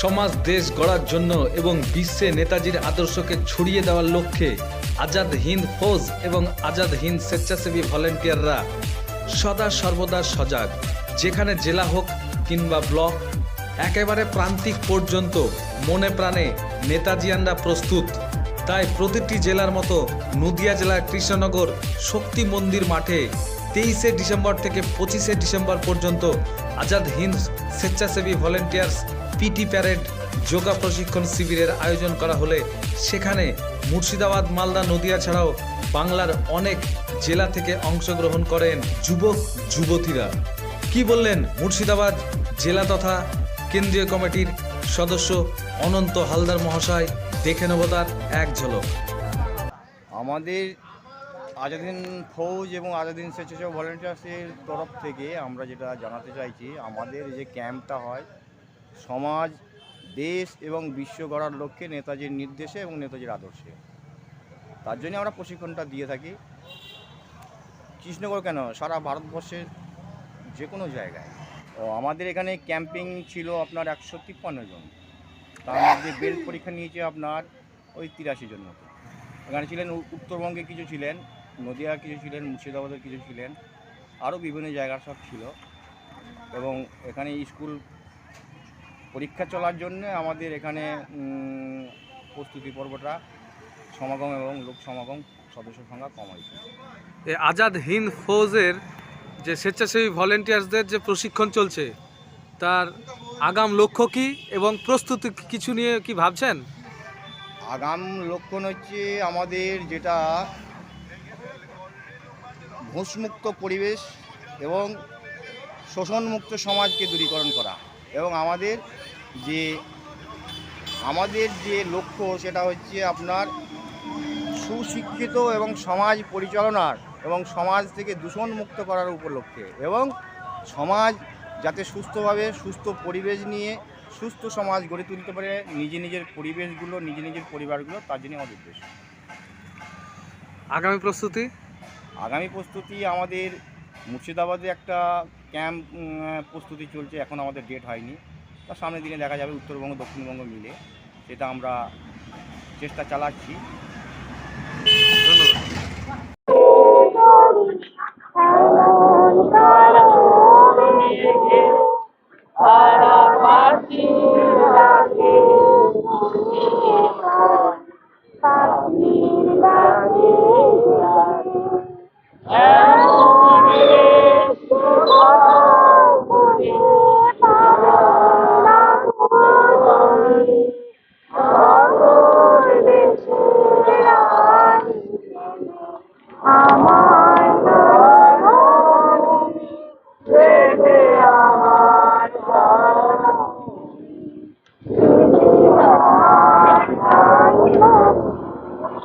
সমাজ দেশ গড়ার জন্য এবং বিশ্বে নেতাজির আদর্শকে ছড়িয়ে দেওয়ার লক্ষ্যে আজাদ হিন্দ ফৌজ এবং আজাদ হিন্দ স্বেচ্ছাসেবী ভলেন্টিয়াররা সদা সর্বদা সজাগ। যেখানে জেলা হোক কিংবা ব্লক, একেবারে প্রান্তিক পর্যন্ত মনে প্রাণে নেতাজিয়ানরা প্রস্তুত। তাই প্রতিটি জেলার মতো নদিয়া জেলার কৃষ্ণনগর শক্তি মন্দির মাঠে তেইশে ডিসেম্বর থেকে পঁচিশে ডিসেম্বর পর্যন্ত আজাদ হিন্দ স্বেচ্ছাসেবী ভলেন্টিয়ার্স পিটি প্যারেড যোগা প্রশিক্ষণ শিবিরের আয়োজন করা হলে সেখানে মুর্শিদাবাদ, মালদা, নদিয়া ছাড়াও বাংলার অনেক জেলা থেকে অংশগ্রহণ করেন যুবক, যুবতীরা। কি বললেন মুর্শিদাবাদ জেলা তথা কেন্দ্রীয় কমিটির সদস্য অনন্ত হালদার মহাশয়? দেখে নেব তার এক ঝলক। আমাদের আজাদিন ফৌজ এবং আজাদিন স্বেচ্ছাসেবক ভলেন্টিয়ার্সের তরফ থেকে আমরা যেটা জানাতে চাইছি, আমাদের যে ক্যাম্পটা হয় সমাজ, দেশ এবং বিশ্ব গড়ার লক্ষ্যে নেতাজির নির্দেশে এবং নেতাজির আদর্শে। তার জন্য আমরা প্রশিক্ষণটা দিয়ে থাকি। কৃষ্ণগড় কেন? সারা ভারতবর্ষের যে কোনো জায়গায়। ও আমাদের এখানে ক্যাম্পিং ছিল আপনার একশো তিপ্পান্ন জন। তার মধ্যে বেল্ট পরীক্ষা নিয়েছে আপনার ওই তিরাশি জন মতো। এখানে ছিলেন উত্তরবঙ্গে কিছু ছিলেন, নদিয়া কিছু ছিলেন, মুর্শিদাবাদের কিছু ছিলেন। আরও বিভিন্ন জায়গার সব ছিল। এবং এখানে স্কুল পরীক্ষা চলার জন্য আমাদের এখানে উম, প্রস্তুতি পর্বটা সমাগম এবং লোক সমাগম সদস্য সংখ্যা কম হয়েছে। এ আজাদ হিন্দ ফৌজের যে স্বেচ্ছাসেবী ভলেন্টিয়ার্সদের যে প্রশিক্ষণ চলছে তার আগাম লক্ষ্য কি এবং প্রস্তুতি কিছু নিয়ে কি ভাবছেন? আগাম লক্ষণ হচ্ছে আমাদের যেটা ঘুষমুক্ত পরিবেশ এবং শোষণমুক্ত সমাজকে দূরীকরণ করা। এবং আমাদের যে আমাদের যে লক্ষ্য সেটা হচ্ছে আপনার সুশিক্ষিত এবং সমাজ পরিচালনার এবং সমাজ থেকে দূষণ মুক্ত করার উপলক্ষে এবং সমাজ যাতে সুস্থভাবে সুস্থ পরিবেশ নিয়ে সুস্থ সমাজ গড়ে তুলতে পারে নিজে নিজের পরিবেশগুলো নিজে নিজের পরিবারগুলো তার জন্য আমাদের উদ্দেশ্য। আগামী প্রস্তুতি? আগামী প্রস্তুতি আমাদের মুর্শিদাবাদে একটা ক্যাম্প প্রস্তুতি চলছে, এখন আমাদের ডেট হয়নি। তার সামনের দিনে দেখা যাবে উত্তরবঙ্গ, দক্ষিণবঙ্গ মিলে। সেটা আমরা চেষ্টা চালাচ্ছি। ধন্যবাদ। Allah.